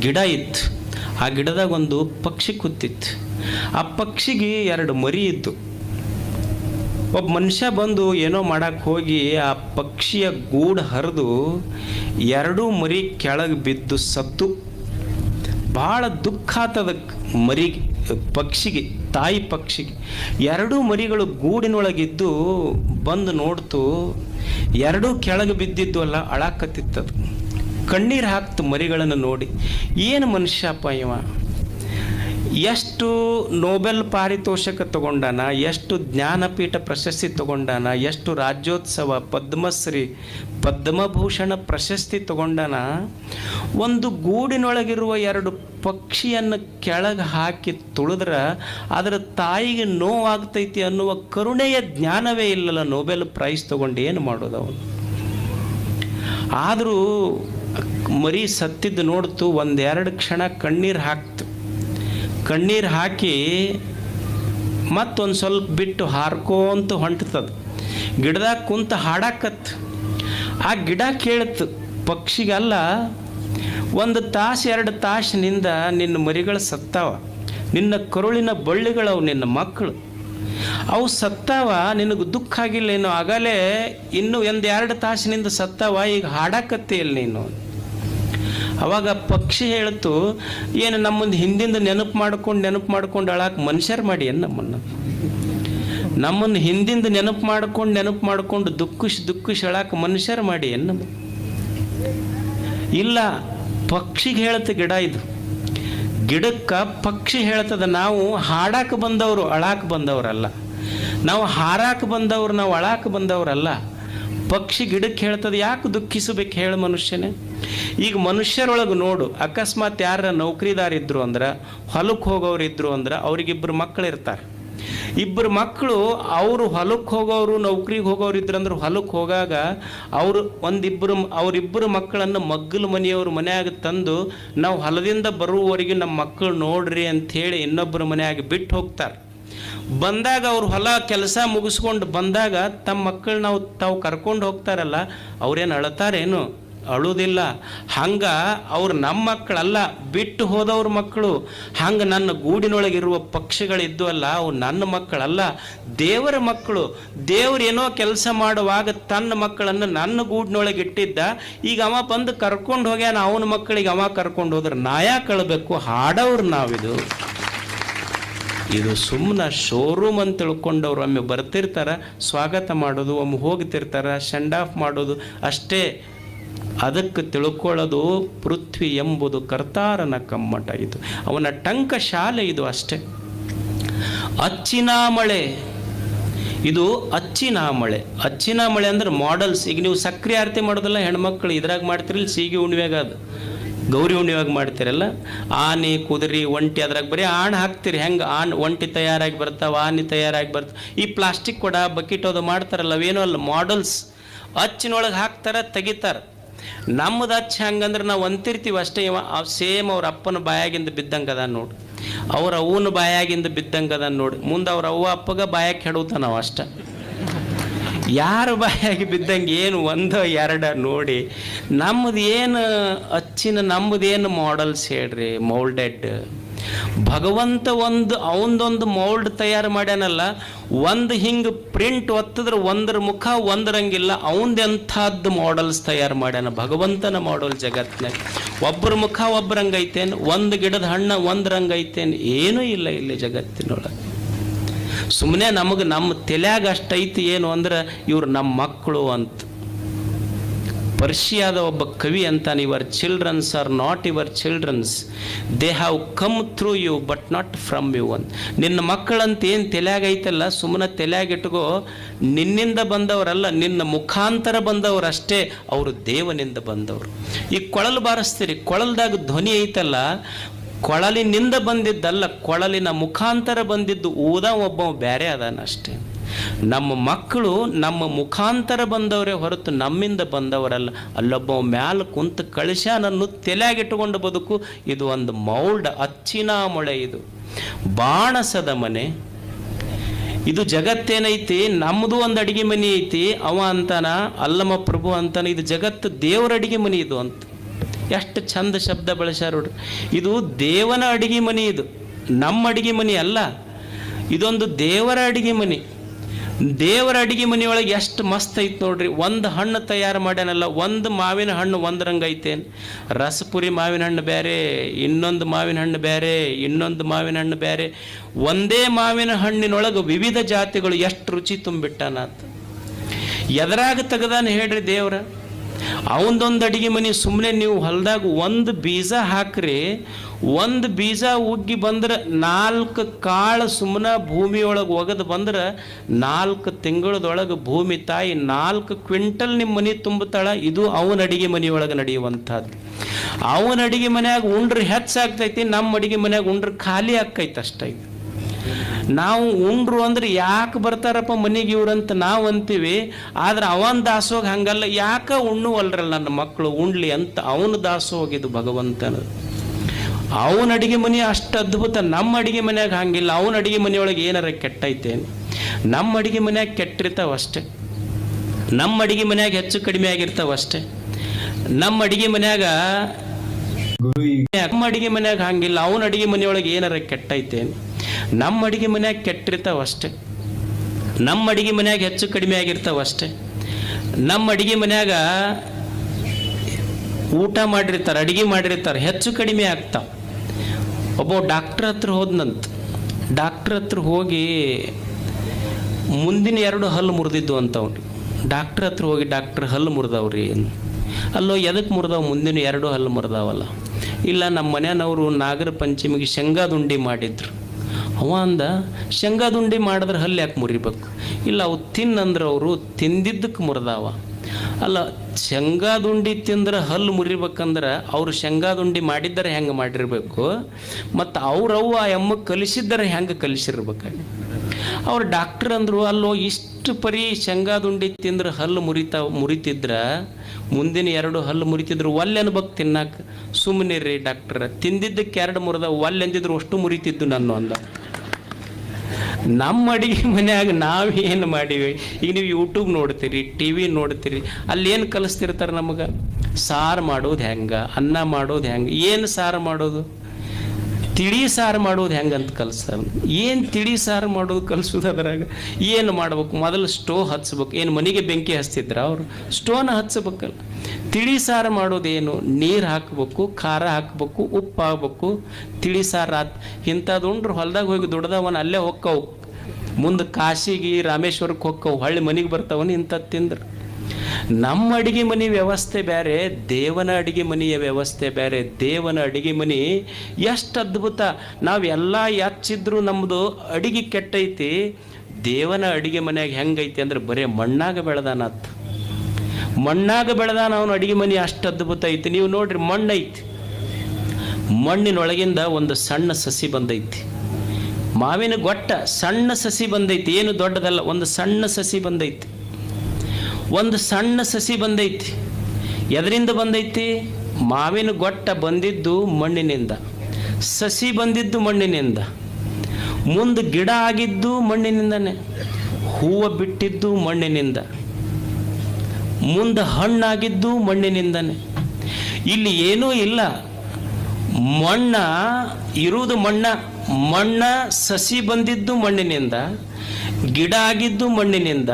ಗಿಡ ಇತ್ತು. ಆ ಗಿಡದಾಗ ಒಂದು ಪಕ್ಷಿ ಕೂತಿತ್ತು. ಆ ಪಕ್ಷಿಗೆ ಎರಡು ಮರಿ ಇತ್ತು ಒಬ್ಬ ಮನುಷ್ಯ ಬಂದು ಏನೋ ಮಾಡಕ್ಕೆ ಹೋಗಿ ಆ ಪಕ್ಷಿಯ ಗೂಡು ಹರಿದು ಎರಡೂ ಮರಿ ಕೆಳಗೆ ಬಿದ್ದು ಸತ್ತು. ಭಾಳ ದುಃಖ ಆತದ ಮರಿಗೆ ಪಕ್ಷಿಗೆ, ತಾಯಿ ಪಕ್ಷಿಗೆ. ಎರಡೂ ಮರಿಗಳು ಗೂಡಿನೊಳಗಿದ್ದು ಬಂದು ನೋಡ್ತು. ಎರಡೂ ಕೆಳಗೆ ಬಿದ್ದಿದ್ದು ಅಲ್ಲ, ಅಳಾಕತ್ತಿತ್ತದು. ಕಣ್ಣೀರು ಹಾಕ್ತು ಮರಿಗಳನ್ನು ನೋಡಿ, ಏನು ಮನುಷ್ಯಪ್ಪ ಇವ? ಎಷ್ಟು ನೋಬೆಲ್ ಪಾರಿತೋಷಕ ತಗೊಂಡಾನ, ಎಷ್ಟು ಜ್ಞಾನಪೀಠ ಪ್ರಶಸ್ತಿ ತಗೊಂಡಾನ, ಎಷ್ಟು ರಾಜ್ಯೋತ್ಸವ ಪದ್ಮಶ್ರೀ, ಪದ್ಮಭೂಷಣ ಪ್ರಶಸ್ತಿ ತಗೊಂಡಾನ, ಒಂದು ಗೂಡಿನೊಳಗಿರುವ ಎರಡು ಪಕ್ಷಿಯನ್ನು ಕೆಳಗೆ ಹಾಕಿ ತುಳಿದ್ರೆ ಅದರ ತಾಯಿಗೆ ನೋವಾಗ್ತೈತಿ ಅನ್ನುವ ಕರುಣೆಯ ಜ್ಞಾನವೇ ಇಲ್ಲಲ್ಲ ನೋಬೆಲ್ ಪ್ರೈಸ್ ತಗೊಂಡು ಏನು ಮಾಡೋದು ಅವನು? ಆದರೂ ಮರಿ ಸತ್ತಿದ್ದು ನೋಡ್ತು, ಒಂದೆರಡು ಕ್ಷಣ ಕಣ್ಣೀರು ಹಾಕ್ತು. ಕಣ್ಣೀರು ಹಾಕಿ ಮತ್ತೊಂದು ಸ್ವಲ್ಪ ಬಿಟ್ಟು ಹಾರ್ಕೋಂತ ಹೊಂಟ್ತದ. ಗಿಡದಾಗ ಕುಂತ ಹಾಡಾಕತ್ತು ಆ ಗಿಡ ಕೇಳ್ತು, ಪಕ್ಷಿಗಲ್ಲ, ಒಂದು ತಾಸು, ಎರಡು ತಾಸಿನಿಂದ ನಿನ್ನ ಮರಿಗಳು ಸತ್ತಾವ. ನಿನ್ನ ಕರುಳಿನ ಬಳ್ಳಿಗಳವು ನಿನ್ನ ಮಕ್ಕಳು. ಅವು ಸತ್ತಾವ, ನಿನಗೆ ದುಃಖ ಆಗಿಲ್ಲ ಏನು ಆಗಲೇ ಇನ್ನು ಒಂದು ಎರಡು ತಾಸಿನಿಂದ ಸತ್ತಾವ, ಈಗ ಹಾಡಾಕತ್ತೆ ಇಲ್ಲ ನೀನು. ಅವಾಗ ಪಕ್ಷಿ ಹೇಳ್ತು, ಏನು ನಮ್ಮೊಂದು ಹಿಂದಿಂದ ನೆನಪು ಮಾಡ್ಕೊಂಡು ನೆನಪು ಮಾಡ್ಕೊಂಡು ಅಳಾಕ ಮನುಷ್ಯರು ಮಾಡಿ ಏನು ನಮ್ಮನ್ನು? ನಮ್ಮನ್ನು ಹಿಂದಿಂದ ನೆನಪು ಮಾಡ್ಕೊಂಡು ನೆನಪು ಮಾಡ್ಕೊಂಡು ದುಃಖಿಸಿ ದುಃಖಿಸಿ ಅಳಾಕ ಮನುಷ್ಯರು ಮಾಡಿ ಏನು ಇಲ್ಲ, ಪಕ್ಷಿಗೆ ಹೇಳುತ್ತೆ ಗಿಡ ಇದು. ಗಿಡಕ್ಕೆ ಪಕ್ಷಿ ಹೇಳ್ತದ ನಾವು ಹಾಡಾಕ ಬಂದವರು, ಅಳಾಕ ಬಂದವರಲ್ಲ. ನಾವು ಹಾರಾಕ ಬಂದವ್ರು, ನಾವು ಅಳಾಕ ಬಂದವರಲ್ಲ. ಪಕ್ಷಿ ಗಿಡಕ್ಕೆ ಹೇಳ್ತದೆ, ಯಾಕೆ ದುಃಖಿಸಬೇಕು ಹೇಳು ಮನುಷ್ಯನೇ? ಈಗ ಮನುಷ್ಯರೊಳಗೆ ನೋಡು, ಅಕಸ್ಮಾತ್ ಯಾರ ನೌಕರಿದಾರ ಇದ್ರು ಅಂದ್ರೆ ಹೊಲಕ್ಕೆ ಹೋಗೋರು ಇದ್ರು ಅಂದ್ರೆ ಅವ್ರಿಗಿಬ್ಬರು ಮಕ್ಕಳು ಇರ್ತಾರೆ. ಇಬ್ಬರು ಮಕ್ಕಳು ಅವರು ಹೊಲಕ್ಕೆ ಹೋಗೋರು, ನೌಕರಿಗೆ ಹೋಗೋರು ಇದ್ರಂದ್ರೆ ಹೊಲಕ್ಕೆ ಹೋಗಾಗ ಅವರು ಒಂದಿಬ್ಬರು ಅವರಿಬ್ಬರು ಮಕ್ಕಳನ್ನು ಮಗ್ಗಲು ಮನೆಯವ್ರ ಮನೆಯಾಗ ತಂದು, ನಾವು ಹೊಲದಿಂದ ಬರುವವರೆಗೆ ನಮ್ಮ ಮಕ್ಕಳು ನೋಡ್ರಿ ಅಂಥೇಳಿ ಇನ್ನೊಬ್ಬರ ಮನೆಯಾಗಿ ಬಿಟ್ಟು ಹೋಗ್ತಾರೆ. ಬಂದಾಗ ಅವ್ರು ಹೊಲ ಕೆಲಸ ಮುಗಿಸ್ಕೊಂಡು ಬಂದಾಗ ತಮ್ಮ ಮಕ್ಕಳು ನಾವು ತಾವು ಕರ್ಕೊಂಡು ಹೋಗ್ತಾರಲ್ಲ, ಅವ್ರೇನು ಅಳತಾರೇನು? ಅಳುವುದಿಲ್ಲ ಹಂಗ ಅವ್ರು ನಮ್ಮ ಮಕ್ಕಳಲ್ಲ, ಬಿಟ್ಟು ಹೋದವ್ರ ಮಕ್ಕಳು. ಹಂಗೆ ನನ್ನ ಗೂಡಿನೊಳಗಿರುವ ಪಕ್ಷಿಗಳಿದ್ದು ಅಲ್ಲ ಅವು ನನ್ನ ಮಕ್ಕಳಲ್ಲ, ದೇವರ ಮಕ್ಕಳು. ದೇವ್ರು ಏನೋ ಕೆಲಸ ಮಾಡುವಾಗ ತನ್ನ ಮಕ್ಕಳನ್ನು ನನ್ನ ಗೂಡಿನೊಳಗೆ ಇಟ್ಟಿದ್ದ ಈಗ ಅವ ಬಂದು ಕರ್ಕೊಂಡು ಹೋಗ್ಯಾನ, ಅವನ ಮಕ್ಕಳಿಗೆ ಅವ ಕರ್ಕೊಂಡು ಹೋದ್ರೆ ನಾಯ ಕಳಬೇಕು ಹಾಡೋರು ನಾವಿದು. ಇದು ಸುಮ್ಮನೆ ಶೋರೂಮ್ ಅಂತ ತಿಳ್ಕೊಂಡವ್ರು ಒಮ್ಮೆ ಬರ್ತಿರ್ತಾರೆ, ಸ್ವಾಗತ ಮಾಡೋದು, ಒಮ್ಮೆ ಹೋಗ್ತಿರ್ತಾರ ಶೆಂಡ್ ಆಫ್ ಮಾಡೋದು, ಅಷ್ಟೇ ಅದಕ್ಕೆ ತಿಳ್ಕೊಳ್ಳೋದು ಪೃಥ್ವಿ ಎಂಬುದು ಕರ್ತಾರನ ಕಮ್ಮಟ ಇದು. ಅವನ ಟಂಕ ಶಾಲೆ ಇದು ಅಷ್ಟೇ. ಅಚ್ಚಿನ ಮಳೆ, ಇದು ಅಚ್ಚಿನ ಮಳೆ. ಅಚ್ಚಿನ ಮಳೆ ಅಂದ್ರೆ ಮಾಡಲ್ಸ್ ಈಗ ನೀವು ಸಕ್ರಿಯ ಆರತಿ ಮಾಡೋದಲ್ಲ, ಹೆಣ್ಮಕ್ಳು ಇದ್ರಾಗ ಮಾಡ್ತಿರಲಿ ಸೀಗೆ ಅದು. ಗೌರಿ ಹುಣ್ಣಿವಾಗ ಮಾಡ್ತೀರಲ್ಲ? ಆನೆ, ಕುದುರೆ, ಒಂಟಿ ಅದ್ರಾಗ ಬರೀ ಆಣ್ ಹಾಕ್ತೀರಿ. ಹೆಂಗೆ? ಆಣ್ ಒಂಟಿ ತಯಾರಾಗಿ ಬರ್ತಾವ, ಆನೆ ತಯಾರಾಗಿ ಬರ್ತಾವ. ಈ ಪ್ಲಾಸ್ಟಿಕ್ ಕೊಡ, ಬಕೆಟ್ ಅದು ಮಾಡ್ತಾರಲ್ಲ, ಅವೇನೋ ಅಲ್ಲ. ಮಾಡಲ್ಸ್ ಅಚ್ಚಿನೊಳಗೆ ಹಾಕ್ತಾರೆ, ತೆಗಿತಾರ. ನಮ್ಮದು ಅಚ್ಚ ಹಂಗಂದ್ರೆ ನಾವು ಅಂತಿರ್ತೀವಿ ಅಷ್ಟೇ. ಇವ ಸೇಮ್ ಅವ್ರ ಅಪ್ಪನ ಬಾಯಾಗಿಂದ ಬಿದ್ದಂಗೆ ಅದ ನೋಡಿ. ಅವ್ರ ಅವ್ವನ ಬಾಯಾಗಿಂದ ಬಿದ್ದಂಗೆ ಅದ ನೋಡಿ. ಮುಂದೆ ಅವ್ರ ಅವ್ವ ಅಪ್ಪಗ ಬಾಯಾಗಿ ಕೆಡುತ್ತ ನಾವು ಅಷ್ಟೇ. ಯಾರ ಬಾಯಾಗಿ ಬಿದ್ದಂಗೆ ಏನು ಒಂದು ಎರಡ ನೋಡಿ. ನಮ್ಮದು ಏನು ಅಚ್ಚಿನ ನಮ್ಮದೇನು ಮಾಡಲ್ಸ್ ಹೇಳ್ರಿ ಮೌಲ್ಡೆಡ್ ಭಗವಂತ ಒಂದು, ಅವನದೊಂದು ಮೌಲ್ಡ್ ತಯಾರು ಮಾಡ್ಯಾನಲ್ಲ, ಒಂದು ಹಿಂಗೆ ಪ್ರಿಂಟ್ ಒತ್ತಿದ್ರೆ ಒಂದರ ಮುಖ ಒಂದರಂಗಿಲ್ಲ, ಅವನದೆಂಥದ್ದು ಮಾಡಲ್ಸ್ ತಯಾರು ಮಾಡ್ಯಾನ. ಭಗವಂತನ ಮಾಡಲ್ ಜಗತ್ತಿನಾಗ. ಒಬ್ಬರ ಮುಖ ಒಬ್ಬರಂಗೈತೇನು ಒಂದು ಗಿಡದ ಹಣ್ಣ ಒಂದರಂಗೈತೇನು, ಏನೂ ಇಲ್ಲ ಇಲ್ಲಿ ಜಗತ್ತಿನೊಳಗೆ. ಸುಮ್ಮನೆ ನಮಗೆ ನಮ್ಮ ತಲೆಯಾಗ ಅಷ್ಟೈತಿ ಏನು ಅಂದ್ರೆ ಇವ್ರು ನಮ್ಮ ಮಕ್ಕಳು ಅಂತ. ಪರ್ಷಿಯಾದ ಒಬ್ಬ ಕವಿ ಅಂತಾನೆ your childrens are not your childrens they have come through you but not from you ಅಂತ. ನಿನ್ನ ಮಕ್ಕಳಂತ ಏನು ತಲೆಯಾಗೈತಲ್ಲ? ಸುಮ್ಮನೆ ತಲೆಯಾಗ ಇಟ್ಕೋ ನಿನ್ನಿಂದ ಬಂದವರಲ್ಲ, ನಿನ್ನ ಮುಖಾಂತರ ಬಂದವರಷ್ಟೇ ಅವರು ದೇವನಿಂದ ಬಂದವರು. ಈ ಕೊಳಲು ಬಾರಿಸ್ತೀರಿ, ಕೊಳಲ್ದಾಗ ಧ್ವನಿ ಐತಲ್ಲ, ಕೊಳಲಿನಿಂದ ಬಂದಿದ್ದಲ್ಲ, ಕೊಳಲಿನ ಮುಖಾಂತರ ಬಂದಿದ್ದು ಊದ ಒಬ್ಬ ಬ್ಯಾರೆ ಅದಾನ ಅಷ್ಟೇ. ನಮ್ಮ ಮಕ್ಕಳು ನಮ್ಮ ಮುಖಾಂತರ ಬಂದವರೇ ಹೊರತು ನಮ್ಮಿಂದ ಬಂದವರಲ್ಲ. ಅಲ್ಲೊಬ್ಬ ಮ್ಯಾಲ ಕುಂತು ಕಳಶನನ್ನು ತಲೆಯಾಗಿಟ್ಟುಕೊಂಡು ಬದುಕು. ಇದು ಒಂದು ಮೌಲ್ಡ್ ಅಚ್ಚಿನ ಮೊಳೆ ಇದು. ಬಾಣಸದ ಮನೆ. ಇದು ಜಗತ್ತೇನೈತಿ? ನಮ್ಮದು ಒಂದು ಅಡಿಗೆ ಮನೆ ಐತಿ. ಅವ ಅಂತಾನ ಅಲ್ಲಮ ಪ್ರಭು ಅಂತಾನ, ಇದು ಜಗತ್ತು ದೇವರ ಅಡಿಗೆ ಮನೆ ಇದು ಅಂತ. ಎಷ್ಟು ಚಂದ ಶಬ್ದ ಬಳಸ್ಯಾರ ಇದು ದೇವನ ಅಡಿಗೆ ಮನೆ ಇದು. ನಮ್ಮ ಅಡಿಗೆ ಮನೆ ಅಲ್ಲ. ಇದೊಂದು ದೇವರ ಅಡಿಗೆ ಮನೆ. ದೇವರ ಅಡಿಗೆ ಮನೆಯೊಳಗೆ ಎಷ್ಟು ಮಸ್ತ್ ಐತೆ ನೋಡ್ರಿ. ಒಂದು ಹಣ್ಣು ತಯಾರು ಮಾಡ್ಯಾನಲ್ಲ, ಒಂದು ಮಾವಿನ ಹಣ್ಣು ಒಂದು ರಂಗ ಐತೇನು ರಸಪುರಿ ಮಾವಿನ ಹಣ್ಣು ಬೇರೆ ಇನ್ನೊಂದು ಮಾವಿನ ಹಣ್ಣು ಬೇರೆ ಇನ್ನೊಂದು ಮಾವಿನ ಹಣ್ಣು ಬೇರೆ ಒಂದೇ ಮಾವಿನ ಹಣ್ಣಿನೊಳಗೆ ವಿವಿಧ ಜಾತಿಗಳು ಎಷ್ಟು ರುಚಿ ತುಂಬಿಟ್ಟಾನಾತ. ಎದರಾಗ ತೆಗದಾನ ಹೇಳ್ರಿ ದೇವ್ರ. ಅವನದೊಂದು ಅಡಿಗೆ ಮನೆ ಸುಮ್ಮನೆ ನೀವು ಹೊಲದಾಗ ಒಂದು ಬೀಜ ಹಾಕ್ರಿ ಒಂದು ಬೀಜ ಉಗ್ಗಿ ಬಂದ್ರೆ ನಾಲ್ಕು ಕಾಳು ಸುಮ್ಮನೆ ಭೂಮಿಯೊಳಗೆ ಒಗೆದು ಬಂದ್ರೆ ನಾಲ್ಕು ತಿಂಗಳದೊಳಗೆ ಭೂಮಿ ತಾಯಿ ನಾಲ್ಕು ಕ್ವಿಂಟಲ್ ನಿಮ್ಮ ಮನೆ ತುಂಬುತ್ತಾಳ, ಇದು ಅವನ ಅಡಿಗೆ ಮನೆಯೊಳಗೆ ನಡೆಯುವಂಥದ್ದು ಅವನ ಅಡಿಗೆ ಮನೆಯಾಗ ಉಂಡ್ರೆ ಹೆಚ್ಚಾಗ್ತೈತಿ ನಮ್ಮ ಅಡಿಗೆ ಮನೆಯಾಗ ಉಂಡ್ರೆ ಖಾಲಿ ಆಕೈತೆ ಅಷ್ಟೇ. ನಾವು ಉಂಡ್ರು ಅಂದ್ರೆ ಯಾಕೆ ಬರ್ತಾರಪ್ಪ ಮನೆಗೆ ಇವ್ರಂತ ನಾವು ಅಂತೀವಿ, ಆದ್ರೆ ಅವನ ದಾಸೋಗ ಹಂಗಲ್ಲ, ಯಾಕ ಉಣ್ಣುವಲ್ರಲ್ಲ ನನ್ನ ಮಕ್ಕಳು ಉಣ್ಲಿ ಅಂತ ಅವನು ದಾಸ ಇದು ಭಗವಂತನ. ಅವನ ಅಡಿಗೆ ಮನೆ ಅಷ್ಟು ಅದ್ಭುತ. ನಮ್ಮ ಅಡಿಗೆ ಮನೆಯಾಗ ಹಂಗಿಲ್ಲ. ಅವನ ಅಡಿಗೆ ಮನೆಯೊಳಗೆ ಏನಾರ ಕೆಟ್ಟೈತೆ ನಮ್ಮ ಅಡಿಗೆ ಮನೆಯಾಗ ಕೆಟ್ಟಿರ್ತಾವ ಅಷ್ಟೇ. ನಮ್ಮ ಅಡಿಗೆ ಮನೆಯಾಗ ಹೆಚ್ಚು ಕಡಿಮೆ ಆಗಿರ್ತಾವ ಅಷ್ಟೇ. ನಮ್ಮ ಅಡಿಗೆ ಮನೆಯಾಗ ನಮ್ಮ ಅಡಿಗೆ ಮನೆಯಾಗ ಹಂಗಿಲ್ಲ. ಅವನ ಅಡಿಗೆ ಮನೆಯೊಳಗೆ ಏನಾರ ಕೆಟ್ಟೈತೆ ನಮ್ಮ ಅಡಿಗೆ ಮನೆಯಾಗ ಕೆಟ್ಟಿರ್ತಾವ ಅಷ್ಟೇ. ನಮ್ಮ ಅಡಿಗೆ ಮನೆಯಾಗ ಹೆಚ್ಚು ಕಡಿಮೆ ಆಗಿರ್ತಾವ ಅಷ್ಟೇ. ನಮ್ಮ ಅಡಿಗೆ ಮನೆಯಾಗ ಊಟ ಮಾಡಿರ್ತಾರೆ, ಅಡಿಗೆ ಮಾಡಿರ್ತಾರೆ, ಹೆಚ್ಚು ಕಡಿಮೆ ಆಗ್ತಾವ. ಒಬ್ಬ ಡಾಕ್ಟ್ರ್ ಹತ್ರ ಹೋದ್ನಂತ. ಡಾಕ್ಟ್ರ್ ಹತ್ರ ಹೋಗಿ ಮುಂದಿನ ಎರಡು ಹಲ್ಲು ಮುರಿದಿದ್ದು ಅಂತ ಅವ್ರಿ ಡಾಕ್ಟ್ರ್ ಹತ್ರ ಹೋಗಿ ಡಾಕ್ಟ್ರ್ ಹಲ್ಲು ಮುರಿದವ್ರಿ ಅಲ್ಲೋ ಎದಕ್ಕೆ ಮುರಿದವ ಮುಂದಿನ ಎರಡು ಹಲ್ಲು ಮುರಿದಾವಲ್ಲ? ಇಲ್ಲ ನಮ್ಮ ಮನೆಯವರು ನಾಗರ ಪಂಚಮಿಗೆ ಶೇಂಗಾದುಂಡಿ ಮಾಡಿದ್ರು. ಅವ ಅಂದ, ಶೇಂಗಾದುಂಡಿ ಮಾಡಿದ್ರೆ ಹಲ್ಲು ಯಾಕೆ ಮುರಿಬೇಕು? ಇಲ್ಲ ಅವು ತಿನ್ನಂದ್ರೆ ಅವರು ತಿಂದಿದ್ದಕ್ಕೆ ಮುರಿದಾವ. ಅಲ್ಲ, ಶೇಂಗಾದುಂಡಿ ತಿಂದ್ರೆ ಹಲ್ಲು ಮುರಿಬೇಕಂದ್ರೆ ಅವ್ರು ಶೇಂಗಾದುಂಡಿ ಮಾಡಿದ್ದಾರೆ ಹೆಂಗೆ ಮಾಡಿರಬೇಕು? ಮತ್ತು ಅವ್ರವ್ವ ಆ ಎಮ್ಮ ಕಲಿಸಿದ್ದಾರೆ ಹೆಂಗೆ ಕಲಿಸಿರ್ಬೇಕಾಗಿ ಅವ್ರು ಡಾಕ್ಟ್ರ್ ಅಂದರು, ಅಲ್ಲೋ, ಇಷ್ಟು ಪರಿ ಶೇಂಗಾದುಂಡಿ ತಿಂದ್ರೆ ಹಲ್ಲು ಮುರಿತಾ, ಮುರಿತಿದ್ರೆ, ಮುಂದಿನ ಎರಡು ಹಲ್ಲು ಮುರಿತಿದ್ರು ಒಲ್ಲೆನ ಅನ್ಬೇಕು ತಿನ್ನಾಕ? ಸುಮ್ಮನೆ ರೀ ಡಾಕ್ಟ್ರ, ತಿಂದಿದ್ದಕ್ಕೆ ಎರಡು ಮುರಿದ ಒಲ್ಲೆಂದಿದ್ರು ಅಷ್ಟು ಮುರಿತಿದ್ದು ನಾನು ಅಂದ. ನಮ್ಮ ಅಡಿಗೆ ಮನ್ಯಾಗ ನಾವೇನು ಮಾಡೀವಿ? ಈಗ ನೀವು ಯೂಟ್ಯೂಬ್ ನೋಡ್ತೀರಿ ಟಿ ವಿ ನೋಡ್ತೀರಿ, ಅಲ್ಲಿ ಏನು ಕಲಿಸ್ತಿರ್ತಾರೆ ನಮಗೆ? ಸಾರು ಮಾಡೋದು ಹೆಂಗೆ? ಅನ್ನ ಮಾಡೋದು ಹೆಂಗೆ? ಏನು ಸಾರು ಮಾಡೋದು? ತಿಳಿ ಸಾರು ಮಾಡೋದು ಹೆಂಗಂತ ಕಲಿಸ್ತಾರ. ಏನು ತಿಳಿ ಸಾರು ಮಾಡೋದು ಕಲಿಸೋದು ಅದ್ರಾಗ? ಏನು ಮಾಡ್ಬೇಕು? ಮೊದಲು ಸ್ಟೋ ಹಚ್ಬೇಕು. ಏನು ಮನೆಗೆ ಬೆಂಕಿ ಹಚ್ತಿದ್ರ ಅವರು? ಸ್ಟೋವ್ನ ಹಚ್ಚಬೇಕಲ್ಲ ತಿಳಿ ಸಾರು ಮಾಡೋದೇನು? ನೀರು ಹಾಕಬೇಕು, ಖಾರ ಹಾಕಬೇಕು, ಉಪ್ಪು ಹಾಕ್ಬೇಕು. ತಿಳಿ ಸಾರು ಆತ್ ಇಂಥದ್ದು ಉಂಡ್ರು ಹೊಲ್ದಾಗ ಹೋಗಿ ದುಡ್ದವನ ಅಲ್ಲೇ ಹೊಕ್ಕವು. ಮುಂದೆ ಕಾಶಿಗೆ ರಾಮೇಶ್ವರಕ್ಕೆ ಹೊಕ್ಕವು. ಹಳ್ಳಿ ಮನೆಗೆ ಬರ್ತಾವನು ಇಂಥದ್ದು ತಿಂದ್ರೆ. ನಮ್ಮ ಅಡಿಗೆ ಮನೆ ವ್ಯವಸ್ಥೆ ಬೇರೆ, ದೇವನ ಅಡಿಗೆ ಮನೆಯ ವ್ಯವಸ್ಥೆ ಬೇರೆ, ದೇವನ ಅಡಿಗೆ ಮನೆ ಎಷ್ಟು ಅದ್ಭುತ. ನಾವೆಲ್ಲ ಯಾಚಿದ್ರು ನಮ್ಮದು ಅಡಿಗೆ ಕೆಟ್ಟೈತಿ. ದೇವನ ಅಡಿಗೆ ಮನೆಯಾಗ ಹೆಂಗೈತಿ ಅಂದ್ರೆ ಬರೇ ಮಣ್ಣಾಗ ಬೆಳೆದಾನತ್ ಮಣ್ಣಾಗ ಬೆಳೆದಾನ ಅವನು ಅಡುಗೆ ಮನೆ ಅಷ್ಟು ಅದ್ಭುತ ಐತಿ. ನೀವು ನೋಡ್ರಿ ಮಣ್ಣೈತಿ. ಮಣ್ಣಿನೊಳಗಿಂದ ಒಂದು ಸಣ್ಣ ಸಸಿ ಬಂದೈತಿ. ಮಾವಿನ ಗೊಟ್ಟ ಸಣ್ಣ ಸಸಿ ಬಂದೈತಿ. ಏನು ದೊಡ್ಡದಲ್ಲ, ಒಂದು ಸಣ್ಣ ಸಸಿ ಬಂದೈತಿ. ಒಂದು ಸಣ್ಣ ಸಸಿ ಬಂದೈತಿ. ಎದರಿಂದ ಬಂದೈತಿ? ಮಾವಿನ ಗೊಟ್ಟ ಬಂದಿದ್ದು ಮಣ್ಣಿನಿಂದ. ಸಸಿ ಬಂದಿದ್ದು ಮಣ್ಣಿನಿಂದ. ಮುಂದೆ ಗಿಡ ಆಗಿದ್ದು ಮಣ್ಣಿನಿಂದನೇ. ಹೂವು ಬಿಟ್ಟಿದ್ದು ಮಣ್ಣಿನಿಂದ. ಮುಂದೆ ಹಣ್ಣಾಗಿದ್ದು ಮಣ್ಣಿನಿಂದನೇ. ಇಲ್ಲಿ ಏನೂ ಇಲ್ಲ. ಮಣ್ಣ ಇರುವುದು ಮಣ್ಣ. ಮಣ್ಣ ಸಸಿ ಬಂದಿದ್ದು ಮಣ್ಣಿನಿಂದ. ಗಿಡ ಆಗಿದ್ದು ಮಣ್ಣಿನಿಂದ.